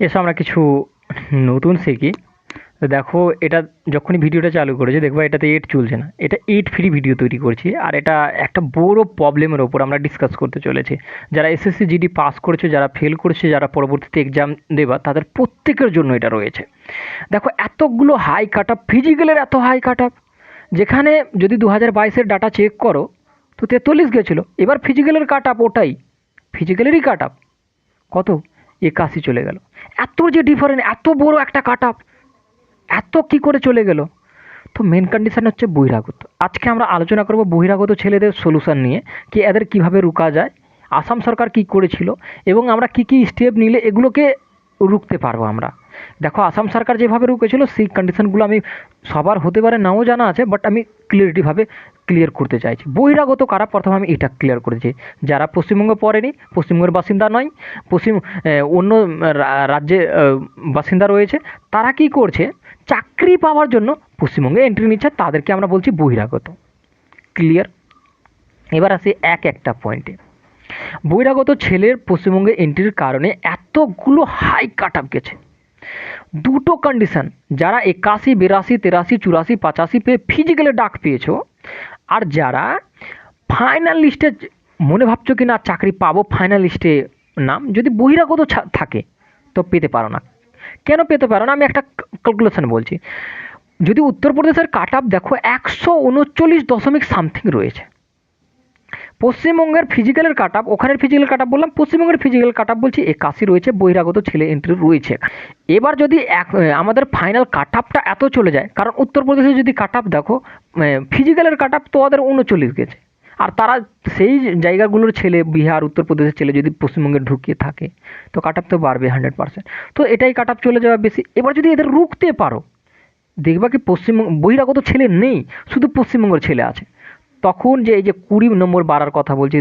এসব আমরা কিছু নতুন শিখি। তো দেখো, এটা যখনই ভিডিওটা চালু করেছে, দেখব এটাতে এড চলছে না। এটা এড ফ্রি ভিডিও তৈরি করছি, আর এটা একটা বড় প্রবলেমের ওপর আমরা ডিসকাস করতে চলেছি। যারা এসএসসি জিডি পাস করেছে, যারা ফেল করেছে, যারা পরবর্তীতে এক্সাম দেবা, তাদের প্রত্যেকের জন্য এটা রয়েছে। দেখো, এতগুলো হাই কাট আপ ফিজিক্যালের এত হাই কাট আপ যেখানে যদি দু হাজার বাইশের ডাটা চেক করো, তো তেতাল্লিশ গেছিল। এবার ফিজিক্যালের কাট আপ ওটাই। ফিজিক্যালেরই কাট আপ কত? একাশি চলে গেল। এত যে ডিফারেন্ট এত বড় একটা কাট আপ এত কি করে চলে গেল? তো মেন কন্ডিশন হচ্ছে বহিরাগত। আজকে আমরা আলোচনা করব বহিরাগত ছেলেদের সলিউশন নিয়ে, কি এদের কীভাবে রুকা যায়, আসাম সরকার কি করেছিল, এবং আমরা কি কি স্টেপ নিলে এগুলোকে রুখতে পারব আমরা। দেখো, আসাম সরকার যেভাবে রুকেছিল, সেই কন্ডিশনগুলো আমি সবার হতে পারে নাও জানা আছে বাট আমি ক্লিয়ারিটিভাবে ক্লিয়ার করতে চাইছি। বহিরাগত কারা? প্রথমে আমি এটা ক্লিয়ার করেছি। যারা পশ্চিমবঙ্গে পড়েনি, পশ্চিমবঙ্গের বাসিন্দা নয়, পশ্চিম অন্য রাজ্যে বাসিন্দা রয়েছে, তারা কি করছে? চাকরি পাওয়ার জন্য পশ্চিমবঙ্গে এন্ট্রি নিচ্ছে, তাদেরকে আমরা বলছি বহিরাগত। ক্লিয়ার এবার আসি এক একটা পয়েন্টে বহিরাগত ছেলের পশ্চিমবঙ্গে এন্ট্রির কারণে এতগুলো হাই কাট আপ গেছে। দুটো কন্ডিশন যারা একাশি, বিরাশি, তেরাশি, চুরাশি, পঁচাশি পেয়ে ফিজিক্যালে ডাক পেয়েছ আর যারা ফাইনাল লিস্টে মনে ভাবছ কি না চাকরি পাবো ফাইনাল লিস্টে নাম, যদি বহিরাগত থাকে, তো পেতে পারো না। কেন পেতে পারো না? আমি একটা ক্যালকুলেশন বলছি। যদি উত্তরপ্রদেশের কাট আপ দেখো, একশো উনচল্লিশ দশমিক সামথিং রয়েছে। পশ্চিমবঙ্গের ফিজিক্যালের কাট আপ ওখানের ফিজিক্যাল কাট আপ বললাম, পশ্চিমবঙ্গের ফিজিক্যাল কাট আপ বলছি একাশি রয়েছে বহিরাগত ছেলে এন্ট্রি রয়েছে। এবার যদি এক আমাদের ফাইনাল কাট আপটা এত চলে যায়, কারণ উত্তরপ্রদেশে যদি কাট আপ দেখো ফিজিক্যালের কাট আপ তো ওদের উনচল্লিশ গেছে। আর তারা সেই জায়গাগুলোর ছেলে, বিহার, উত্তরপ্রদেশের ছেলে যদি পশ্চিমবঙ্গে ঢুকিয়ে থাকে, তো কাট আপ তো বাড়বে হান্ড্রেড পার্সেন্ট তো এটাই কাট আপ চলে যাওয়া বেশি। এবার যদি এদের রুখতে পারো, দেখবা কি পশ্চিমবঙ্গ, বহিরাগত ছেলে নেই, শুধু পশ্চিমবঙ্গের ছেলে আছে। তখন যে এই যে কুড়ি নম্বর বাড়ার কথা বলছি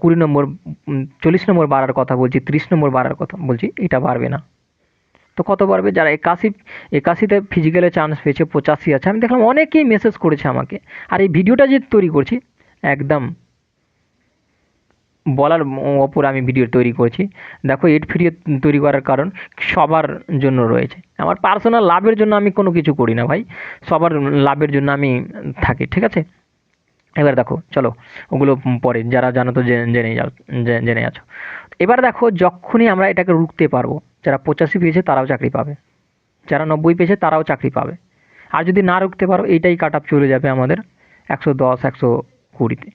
কুড়ি নম্বর চল্লিশ নম্বর বাড়ার কথা বলছি, ত্রিশ নম্বর বাড়ার কথা বলছি, এটা বাড়বে না। তো কত বাড়বে? যারা একাশি, একাশিতে ফিজিক্যালে চান্স পেয়েছে, পঁচাশি আছে, আমি দেখলাম অনেকেই মেসেজ করেছে আমাকে। আর এই ভিডিওটা যে তৈরি করছি, একদম বলার ওপর আমি ভিডিও তৈরি করছি। দেখো এড ভিডিও তৈরি করার কারণ সবার জন্য রয়েছে। আমার পার্সোনাল লাভের জন্য আমি কোনো কিছু করি না ভাই। সবার লাভের জন্য আমি থাকি, ঠিক আছে? এবার দেখো, চলো, ওগুলো পরে, যারা জানো তো জেনে যাও জেনে আছো। এবার দেখো, যখনই আমরা এটাকে রুখতে পারব, যারা পঁচাশি পেয়েছে তারাও চাকরি পাবে। যারা নব্বই পেয়েছে তারাও চাকরি পাবে। আর যদি না রুখতে পারো, এইটাই কাট আপ চলে যাবে আমাদের একশো দশ, একশো কুড়িতে।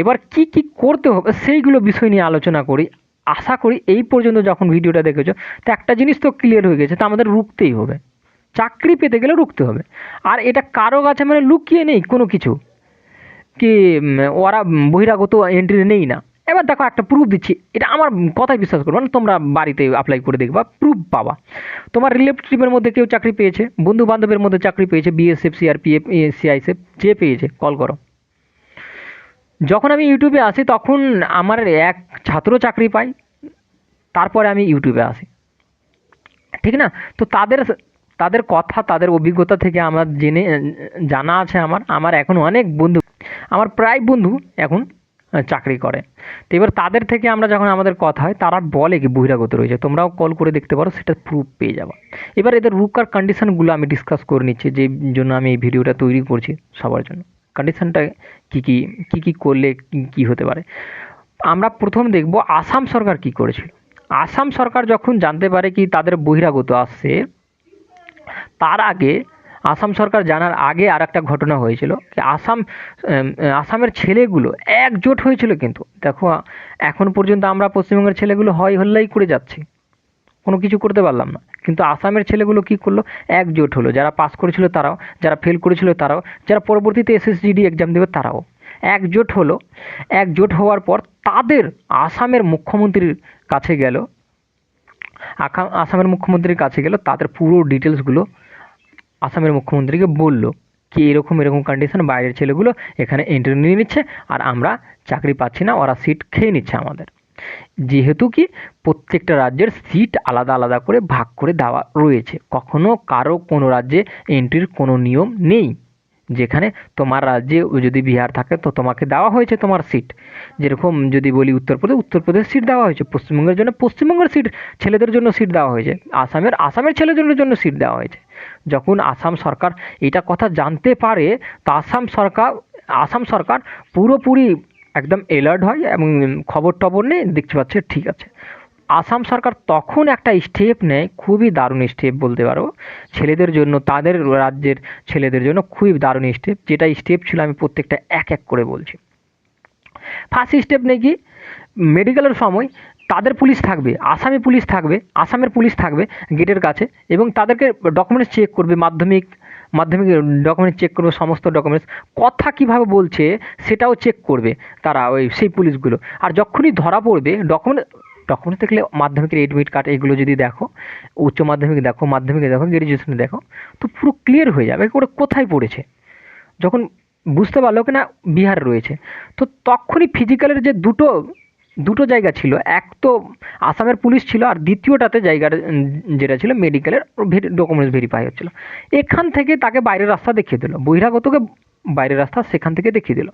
এবার কি কি করতে হবে সেইগুলো বিষয় নিয়ে আলোচনা করি। আশা করি এই পর্যন্ত যখন ভিডিওটা দেখেছ, তো একটা জিনিস তো ক্লিয়ার হয়ে গেছে, তো আমাদের রুখতেই হবে। চাকরি পেতে গেলে রুখতে হবে। আর এটা কারও কাছে মানে লুকিয়ে নেই কোনো কিছু। কি ওরা বহিরাগত এন্ট্রি নেই না। এবার দেখো একটা প্রুফ দিচ্ছি, এটা আমার কথাই বিশ্বাস করব না, তোমরা বাড়িতে অ্যাপ্লাই করে দেখবা প্রুফ পাবা। তোমার রিলেটিভের মধ্যে কেউ চাকরি পেয়েছে বন্ধু বান্ধবের মধ্যে চাকরি পেয়েছে বিএসএফ সিআরপিএফ সিআইএসএফ যে পেয়েছে কল করো। যখন আমি ইউটিউবে আসি, তখন আমার এক ছাত্র চাকরি পাই তারপরে আমি ইউটিউবে আসি। ঠিক না? তো তাদের তাদের কথা, তাদের অভিজ্ঞতা থেকে আমার জেনে, জানা আছে আমার। আমার এখন অনেক বন্ধু, আমার প্রায় বন্ধু এখন চাকরি করে। তো এবার তাদের থেকে আমরা যখন আমাদের কথা হয়, তারা বলে কি বহিরাগত রয়েছে। তোমরাও কল করে দেখতে পারো, সেটা প্রুফ পেয়ে যাবে। এবার এদের রুকার কন্ডিশনগুলো আমি ডিসকাস করে নিচ্ছি, যে জন্য আমি এই ভিডিওটা তৈরি করছি সবার জন্য। কন্ডিশনটা কী কী কী কী করলে কী হতে পারে? আমরা প্রথম দেখব আসাম সরকার কি করেছিল। আসাম সরকার যখন জানতে পারে কি তাদের বহিরাগত আসছে, তার আগে আসাম সরকার জানার আগে আর একটা ঘটনা হয়েছিল। আসাম আসামের ছেলেগুলো একজোট হয়েছিল কিন্তু। দেখো, এখন পর্যন্ত আমরা পশ্চিমবঙ্গের ছেলেগুলো হয় হল্লাই করে যাচ্ছি। কোনো কিছু করতে পারলাম না। কিন্তু আসামের ছেলেগুলো কি করল? একজোট হলো। যারা পাস করেছিল তারাও, যারা ফেল করেছিল তারাও, যারা পরবর্তীতে এসএসজিডি এক্সাম দেবে তারাও। একজোট হলো। একজোট হওয়ার পর তাদের আসামের মুখ্যমন্ত্রীর কাছে গেল। আসামের মুখ্যমন্ত্রীর কাছে গেল। তাদের পুরো ডিটেলসগুলো আসামের মুখ্যমন্ত্রীকে বলল। কি এরকম এরকম কন্ডিশন বাইরের ছেলেগুলো এখানে এন্ট্রি নিয়ে নিচ্ছে। আর আমরা চাকরি পাচ্ছি না। ওরা সিট খেয়ে নিচ্ছে আমাদের। যেহেতু কি প্রত্যেকটা রাজ্যের সিট আলাদা আলাদা করে ভাগ করে দেওয়া রয়েছে, কখনো কারও কোনো রাজ্যে এন্ট্রির কোনো নিয়ম নেই। যেখানে তোমার রাজ্যে যদি বিহার থাকে তো তোমাকে দেওয়া হয়েছে তোমার সিট যেরকম যদি বলি উত্তরপ্রদেশ উত্তরপ্রদেশ সিট দেওয়া হয়েছে, পশ্চিমবঙ্গের জন্য পশ্চিমবঙ্গের সিট ছেলেদের জন্য সিট দেওয়া হয়েছে, আসামের আসামের ছেলেদের জন্য সিট দেওয়া হয়েছে। যখন আসাম সরকার এটা কথা জানতে পারে, তো আসাম সরকার আসাম সরকার পুরোপুরি একদম এলার্ট হয় এবং খবর টবর নেই দেখতে পাচ্ছে ঠিক আছে। আসাম সরকার তখন একটা স্টেপ নেয়, খুবই দারুণ স্টেপ বলতে পারো। ছেলেদের জন্য, তাদের রাজ্যের ছেলেদের জন্য খুবই দারুণ স্টেপ যেটা স্টেপ ছিল আমি প্রত্যেকটা এক এক করে বলছি। ফার্স্ট স্টেপ নেই কি? মেডিকেলের সময় তাদের পুলিশ থাকবে, আসামি পুলিশ থাকবে, আসামের পুলিশ থাকবে গেটের কাছে এবং তাদেরকে ডকুমেন্টস চেক করবে, মাধ্যমিক মাধ্যমিক ডকুমেন্টস চেক করবে, সমস্ত ডকুমেন্টস কথা কীভাবে বলছে, সেটাও চেক করবে তারা ওই সেই পুলিশগুলো। আর যখনই ধরা পড়বে ডকুমেন্ট ডকুমেন্টস দেখলে মাধ্যমিকের এডমিট কার্ড এগুলো যদি দেখো, উচ্চ মাধ্যমিক দেখো, মাধ্যমিকে দেখো গ্র্যাজুয়েশনে দেখো, তো পুরো ক্লিয়ার হয়ে যাবে ওরা কোথায় পড়েছে। যখন বুঝতে পারল কি না বিহার রয়েছে। তো তখনই ফিজিক্যালের যে দুটো দুটো জায়গা ছিল। এক তো আসামের পুলিশ ছিল আর দ্বিতীয়টাতে জায়গার যেটা ছিল মেডিকেলের ডকুমেন্টস ভেরিফাই হচ্ছিল। এখান থেকে তাকে বাইরের রাস্তা দেখিয়ে দিল। বহিরাগতকে বাইরের রাস্তা সেখান থেকে দেখিয়ে দিল।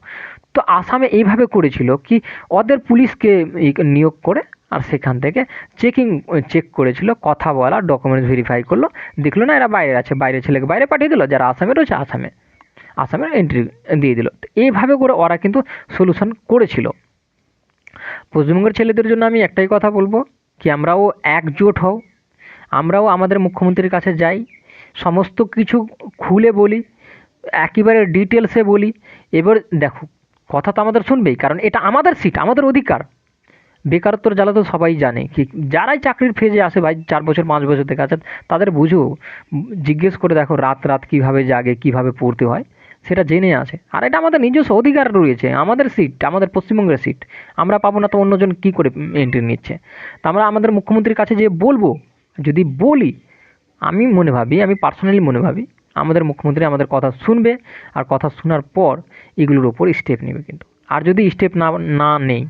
তো আসামে এইভাবে করেছিল কি ওদের পুলিশকে নিয়োগ করে আর সেখান থেকে চেকিং চেক করেছিল, কথা বলা ডকুমেন্টস ভেরিফাই করল। দেখল না এরা বাইরে আছে, বাইরে ছেলেকে বাইরে পাঠিয়ে দিল, যারা আসামে রয়েছে আসামে। আসামের এন্ট্রি দিয়ে দিল। এইভাবে করে ওরা কিন্তু সলিউশন করেছিল। পশ্চিমবঙ্গের ছেলেদের জন্য আমি একটাই কথা বলব কি আমরাও একজোট হও। আমরাও আমাদের মুখ্যমন্ত্রীর কাছে যাই। সমস্ত কিছু খুলে বলি, একেবারে ডিটেলসে বলি। এবার দেখো, কথা তো আমাদের শুনবেই, কারণ এটা আমাদের সিট আমাদের অধিকার। বেকারত্বর জ্বালা তো সবাই জানে কি, যারাই চাকরির ফেজে আসে ভাই, চার বছর, পাঁচ বছর থেকে আছে তাদের বুঝো, জিজ্ঞেস করে দেখো রাত রাত কীভাবে জাগে, কীভাবে পড়তে হয়। সেটা জেনে আছে। আর এটা আমাদের নিজস্ব অধিকার রয়েছে, আমাদের সিট আমাদের পশ্চিমবঙ্গের সিট আমরা পাবো না তো অন্যজন কী করে এন্ট্রি নিচ্ছে? তা আমরা আমাদের মুখ্যমন্ত্রীর কাছে যে বলব, যদি বলি, আমি মনে ভাবি, আমি পার্সোনালি মনে ভাবি, আমাদের মুখ্যমন্ত্রী আমাদের কথা শুনবে, আর কথা শোনার পর এগুলোর ওপর স্টেপ নেবে কিন্তু। আর যদি স্টেপ না না নেই,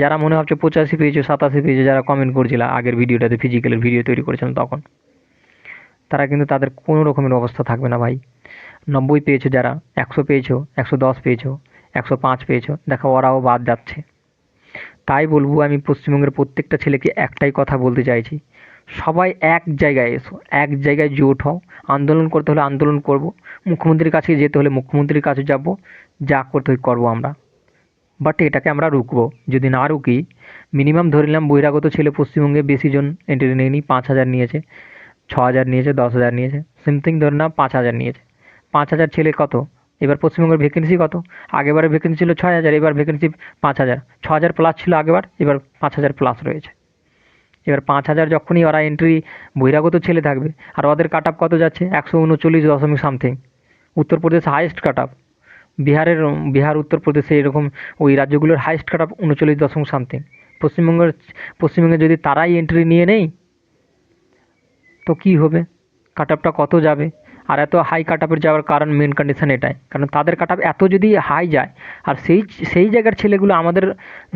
যারা মনে ভাবছে পঁচাশি পেয়েছে, সাতাশি পেয়েছে, যারা কমেন্ট করছিল আগের ভিডিওটাতে ফিজিক্যালের ভিডিও তৈরি করেছিলাম তখন, তারা কিন্তু তাদের কোনো রকমের অবস্থা থাকবে না ভাই। নব্বই পেয়েছ যারা, একশো পেয়েছ, একশো দশ পেয়েছ, একশো পাঁচ পেয়েছ, দেখো ওরাও বাদ যাচ্ছে। তাই বলব আমি পশ্চিমবঙ্গের প্রত্যেকটা ছেলেকে একটাই কথা বলতে চাইছি, সবাই এক জায়গায় এসো, এক জায়গায় জোট হও, আন্দোলন করতে হলে আন্দোলন করব, মুখ্যমন্ত্রীর কাছে যেতে হলে মুখ্যমন্ত্রীর কাছে যাব, যা করতে হয় করব আমরা। বাট এটাকে আমরা রুকবো যদি না রুকি মিনিমাম ধরে নিলাম বহিরাগত ছেলে পশ্চিমবঙ্গে বেশি জন এন্ট্রি নেয়নি পাঁচ হাজার নিয়েছে, ছ হাজার নিয়েছে, দশ হাজার নিয়েছে সিমথিং ধরে নাও, পাঁচ হাজার নিয়েছে। পাঁচ হাজার ছেলে কত? এবার পশ্চিমবঙ্গের ভ্যাকেন্সি কত? আগেবারে ভ্যাকেন্সি ছিল ছয় হাজার, এবার ভ্যাকেন্সি পাঁচ হাজার। ছ হাজার প্লাস ছিল আগেবার, এবার পাঁচ হাজার প্লাস রয়েছে। এবার পাঁচ হাজার যখনই ওরা এন্ট্রি বহিরাগত ছেলে থাকবে, আর ওদের কাট কত যাচ্ছে? একশো উনচল্লিশ দশমিক সামথিং উত্তরপ্রদেশ হাইয়েস্ট কাট বিহারের, বিহার, উত্তরপ্রদেশে এরকম ওই রাজ্যগুলোর হাইয়েস্ট কাট আপ উনচল্লিশ দশমিক সামথিং পশ্চিমবঙ্গের, পশ্চিমবঙ্গে যদি তারাই এন্ট্রি নিয়ে নেই, তো কি হবে? কাট কত যাবে? আর এত হাই কাট আপের যাওয়ার কারণ মেন কন্ডিশন এটাই। কারণ তাদের কাট আপ এত যদি হাই যায়, আর সেই সেই জায়গার ছেলেগুলো আমাদের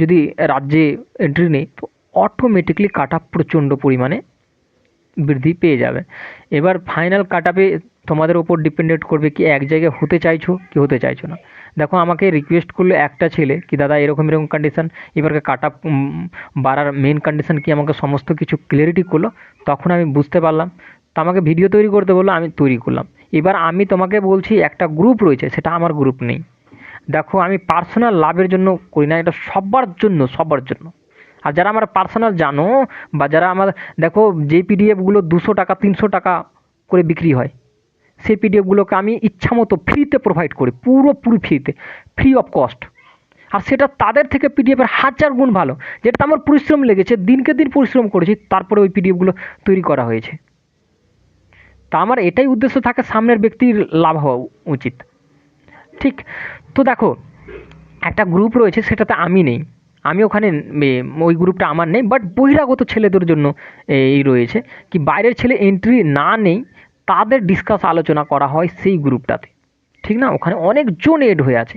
যদি রাজ্যে এন্ট্রি নেই তো অটোমেটিকলি কাট আপ প্রচণ্ড পরিমাণে বৃদ্ধি পেয়ে যাবে। এবার ফাইনাল কাট আপে তোমাদের ওপর ডিপেন্ডেন্ট করবে কি এক জায়গায় হতে চাইছো, কি হতে চাইছো না। দেখো, আমাকে রিকোয়েস্ট করল একটা ছেলে কি, দাদা, এরকম এরকম কন্ডিশন এবারকে কাট আপ বাড়ার মেন কন্ডিশান কি আমাকে সমস্ত কিছু ক্লিয়ারিটি করল? তখন আমি বুঝতে পারলাম তো আমাকে ভিডিও তৈরি করতে বলল, আমি তৈরি করলাম। এবার আমি তোমাকে বলছি, একটা গ্রুপ রয়েছে, সেটা আমার গ্রুপ নেই। দেখো, আমি পার্সোনাল লাভের জন্য করি না, এটা সবার জন্য সবার জন্য। আর যারা আমার পার্সোনাল জানো, বা যারা আমার, দেখো, যে পিডিএফগুলো দুশো টাকা, তিনশো টাকা করে বিক্রি হয়, সেই পিডিএফগুলোকে আমি ইচ্ছা মতো ফ্রিতে প্রোভাইড করি পুরোপুরি ফ্রিতে ফ্রি অফ কস্ট আর সেটা তাদের থেকে পিডিএফের হাজার গুণ ভালো যেটা আমার পরিশ্রম লেগেছে, দিনকে দিন পরিশ্রম করেছি, তারপরে ওই পিডিএফগুলো তৈরি করা হয়েছে। তা আমার এটাই উদ্দেশ্য থাকে সামনের ব্যক্তির লাভ হওয়া উচিত। ঠিক, তো দেখো, একটা গ্রুপ রয়েছে, সেটাতে আমি নেই। আমি ওখানে ওই গ্রুপটা আমার নেই বাট বহিরাগত ছেলেদের জন্য এই রয়েছে কি বাইরের ছেলে এন্ট্রি না নেই, তাদের ডিসকাস আলোচনা করা হয় সেই গ্রুপটাতে ঠিক না? ওখানে অনেক অনেকজন এড হয়ে আছে।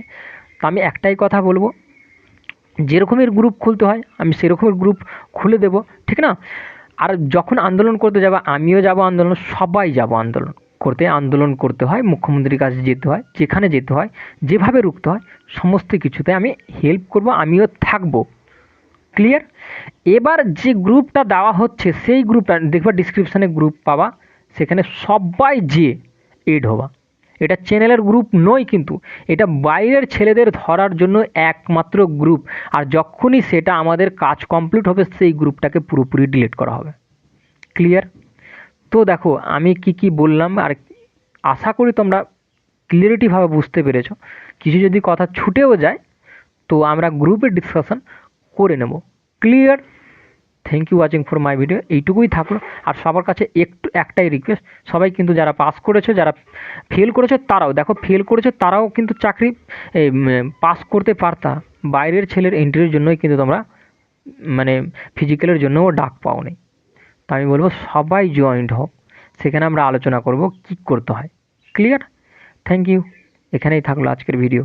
তা আমি একটাই কথা বলব, যেরকমের গ্রুপ খুলতে হয়, আমি সেরকমের গ্রুপ খুলে দেব। ঠিক না? আর যখন আন্দোলন করতে যাব, আমিও যাব আন্দোলন, সবাই যাব আন্দোলন করতে। আন্দোলন করতে হয়, মুখ্যমন্ত্রীর কাছে যেতে হয়, যেখানে যেতে হয়, যেভাবে রুখতে হয়, সমস্ত কিছুতে আমি হেল্প করব, আমিও থাকব। ক্লিয়ার এবার যে গ্রুপটা দেওয়া হচ্ছে, সেই গ্রুপটা দেখবা ডিসক্রিপশানে গ্রুপ পাবা, সেখানে সবাই যেয়ে এড হবা। এটা চ্যানেলের গ্রুপ নয় কিন্তু, এটা বাইরের ছেলেদের ধরার জন্য একমাত্র গ্রুপ। আর যখনই সেটা আমাদের কাজ কমপ্লিট হবে, সেই গ্রুপটাকে পুরোপুরি ডিলিট করা হবে। ক্লিয়ার তো দেখো, আমি কি কি বললাম, আর আশা করি তোমরা ক্লিয়ারিটিভাবে বুঝতে পেরেছ। কিছু যদি কথা ছুটেও যায়, তো আমরা গ্রুপে ডিসকাশন করে নেব। Clear thank you watching for my video এইটুকুই থাকল। আর সবার কাছে একটু একটাই রিকোয়েস্ট সবাই কিন্তু যারা পাস করেছে, যারা ফেল করেছে, তারাও। দেখো ফেল করেছে, তারাও কিন্তু চাকরি পাস করতে পারতা। বাইরের ছেলের এন্ট্রির জন্যই কিন্তু তোমরা মানে ফিজিক্যালের জন্যও ডাক পাও নি তো আমি বলব, সবাই জয়েন্ট হোক। সেখানে আমরা আলোচনা করব, কী করতে হয়। ক্লিয়ার থ্যাংক ইউ এখানেই থাকল আজকের ভিডিও